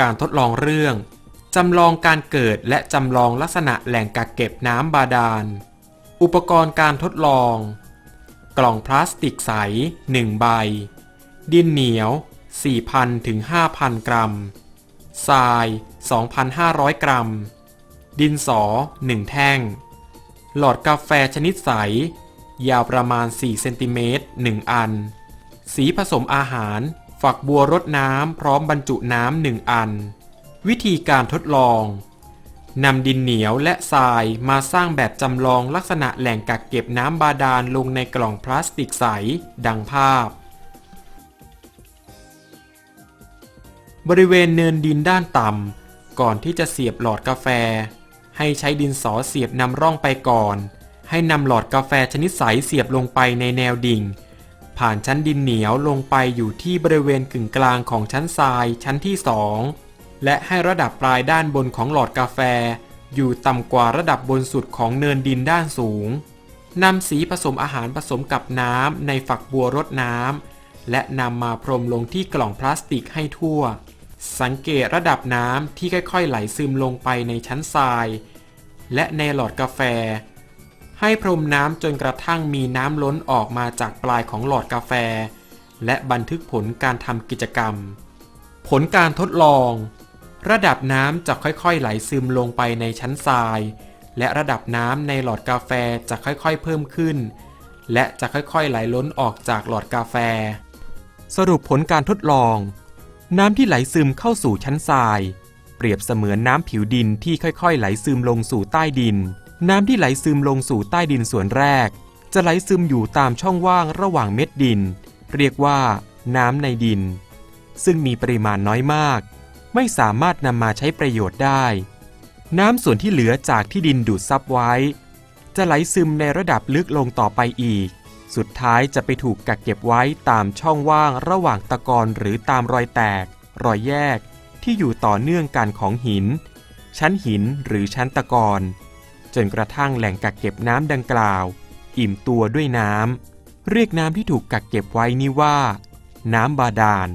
การทดลองเรื่อง จำลองการเกิดและจำลองลักษณะแหล่งกักเก็บน้ำบาดาล อุปกรณ์การทดลอง กล่องพลาสติกใส 1 ใบ ดินเหนียว 4,000ถึง5,000 กรัม ทราย 2,500 กรัม ดินสอ 1 แท่ง หลอดกาแฟชนิดใส ยาวประมาณ 4 เซนติเมตร 1 อัน สีผสมอาหาร ฝักบัวรดน้ำพร้อมบรรจุน้ำหนึ่งอัน วิธีการทดลองนำดินเหนียวและทรายมาสร้างแบบจำลองลักษณะแหล่งกักเก็บน้ำบาดาลลงในกล่องพลาสติกใส ดังภาพ บริเวณเนินดินด้านต่ำ ก่อนที่จะเสียบหลอดกาแฟ ให้ใช้ดินสอเสียบนำร่องไปก่อน ให้นำหลอดกาแฟชนิดใสเสียบลงไปในแนวดิ่ง ผ่านชั้นดินเหนียวลงไปอยู่ที่บริเวณกึ่งกลางของชั้นทรายชั้นที่สองและให้ระดับปลายด้านบนของหลอดกาแฟ อยู่ต่ำกว่าระดับบนสุดของเนินดินด้านสูงนำสีผสมอาหารผสมกับน้ำในฝักบัวรดน้ำและนำมาพรมลงที่กล่องพลาสติกให้ทั่ว สังเกตระดับน้ำที่ค่อยๆ ไหลซึมลงไปในชั้นทราย และในหลอดกาแฟ ให้พรมน้ำจนกระทั่งมีน้ำล้นออกมาจากปลายของหลอดกาแฟ และบันทึกผลการทำกิจกรรม ผลการทดลอง ระดับน้ำจะค่อยๆไหลซึมลงไปในชั้นทราย และระดับน้ำในหลอดกาแฟจะค่อยๆเพิ่มขึ้น และจะค่อยๆไหลล้นออกจากหลอดกาแฟ สรุปผลการทดลอง น้ำที่ไหลซึมเข้าสู่ชั้นทราย เปรียบเสมือนน้ำผิวดินที่ค่อยๆ ไหลซึมลงสู่ใต้ดิน น้ำที่ไหลซึมลงสู่ใต้ดินส่วนแรก จะไหลซึมอยู่ตามช่องว่างระหว่างเม็ดดิน เรียกว่า น้ำในดิน ซึ่งมีปริมาณน้อยมาก ไม่สามารถนำมาใช้ประโยชน์ได้ น้ำส่วนที่เหลือจากที่ดินดูดซับไว้ จะไหลซึมในระดับลึกลงต่อไปอีก สุดท้ายจะไปถูกกักเก็บไว้ตามช่องว่างระหว่างตะกอนหรือตามรอยแตก รอยแยกที่อยู่ต่อเนื่องกันของหิน ชั้นหินหรือชั้นตะกอน จนกระทั่งแหล่งกักเก็บน้ำดังกล่าว อิ่มตัวด้วยน้ำเรียกน้ำที่ถูกกักเก็บไว้นี้ว่า น้ำบาดาล